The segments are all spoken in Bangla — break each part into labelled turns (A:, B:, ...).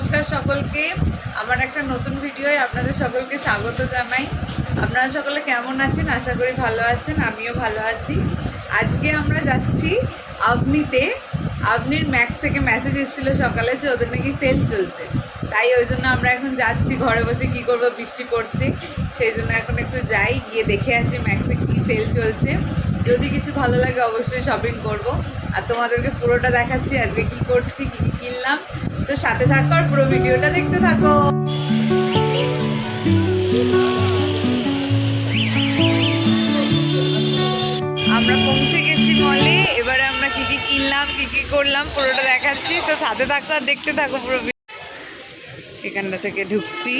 A: নমস্কার সকলকে। আমার একটা নতুন ভিডিওয় আপনাদের সকলকে স্বাগত জানাই। আপনারা সকলে কেমন আছেন? আশা করি ভালো আছেন, আমিও ভালো আছি। আজকে আমরা যাচ্ছি আপনিতে আপনির ম্যাক্স থেকে মেসেজ এসেছিল সকালে যে ওদের নাকি সেল চলছে। তাই ওই জন্য আমরা এখন যাচ্ছি, ঘরে বসে কি করব, বৃষ্টি পড়ছে। সেই জন্য এখন একটু যাই, গিয়ে দেখে আসি ম্যাক্সে কি সেল চলছে। যদি কিছু ভালো লাগে অবশ্যই শপিং করব। আর তোমাদেরকে পুরোটা দেখাচ্ছি, আজকে কি করছি, কি কি কিনলাম। তো সাথে থাকো আর পুরো ভিডিওটা দেখতে থাকো। আমরা পৌঁছে গেছি মলে। এবারে আমরা কি কি কিনলাম, কি কি করলাম, পুরোটা দেখাচ্ছি। তো সাথে থাকো আর দেখতে থাকো পুরো এখানটা থেকে ঢুকছি।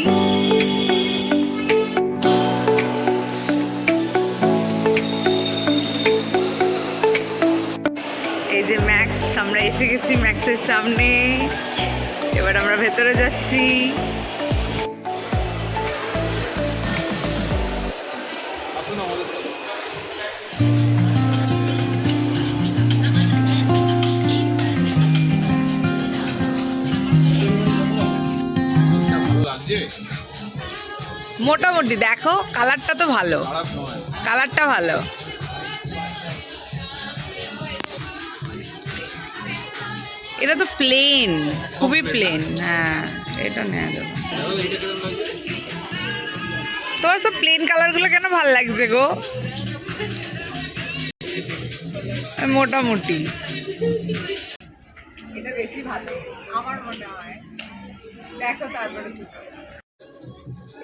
A: এই যে ম্যাক্স আমরা এসে গেছি ম্যাক্সের সামনে। এবার আমরা ভেতরে যাচ্ছি। মোটামুটি দেখো কালারটা তো ভালো। কালারটা ভালো। এটা তো প্লেন খুবই প্লেন হ্যাঁ এটা নেওয়া যাবে। তোমার সব প্লেন কালারগুলো কেন ভালো লাগছে গো? মোটামুটি। এটা বেশি ভালো আমার মনে হয়। দেখো তারপরে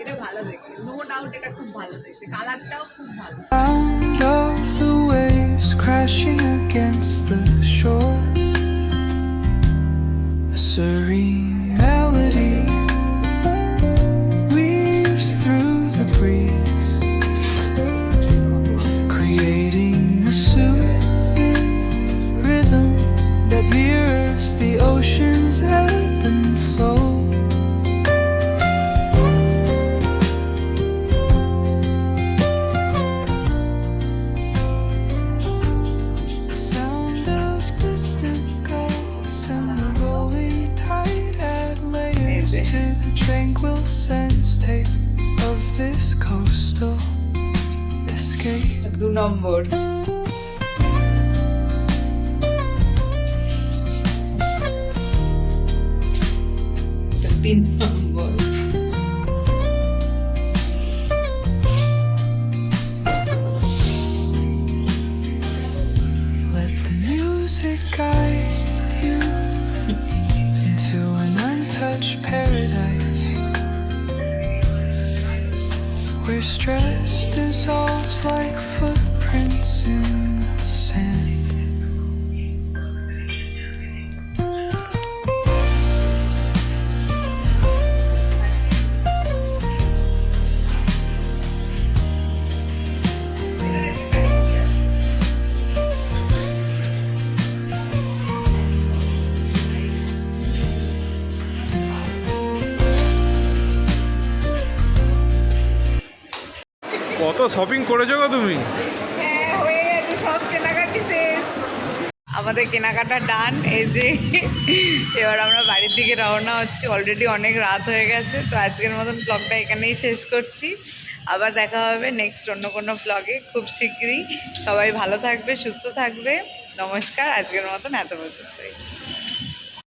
A: এটা ভালো দেখতে নো ডাউট এটা খুব ভালো দেখতে কালারটাও খুব ভালো।
B: Of the waves crashing against the Serene.
A: Amazing.
B: to the tranquil sense tape of this coastal escape.
A: দু নম্বর এটা তিন নম্বর
B: untouched paradise. Where stress dissolves like footprints
C: shopping করেছ গো তুমি?
A: হ্যাঁ আমাদের কেনাকাটা ডান এই যে এবার আমরা বাড়ির দিকে রওনা হচ্ছি। অলরেডি অনেক রাত হয়ে গেছে, তো আজকের মতন ব্লগটা এখানেই শেষ করছি। আবার দেখা হবে নেক্সট অন্য কোনো ব্লগে খুব শীঘ্রই সবাই ভালো থাকবে, সুস্থ থাকবে। নমস্কার, আজকের মতন এত পর্যন্তই।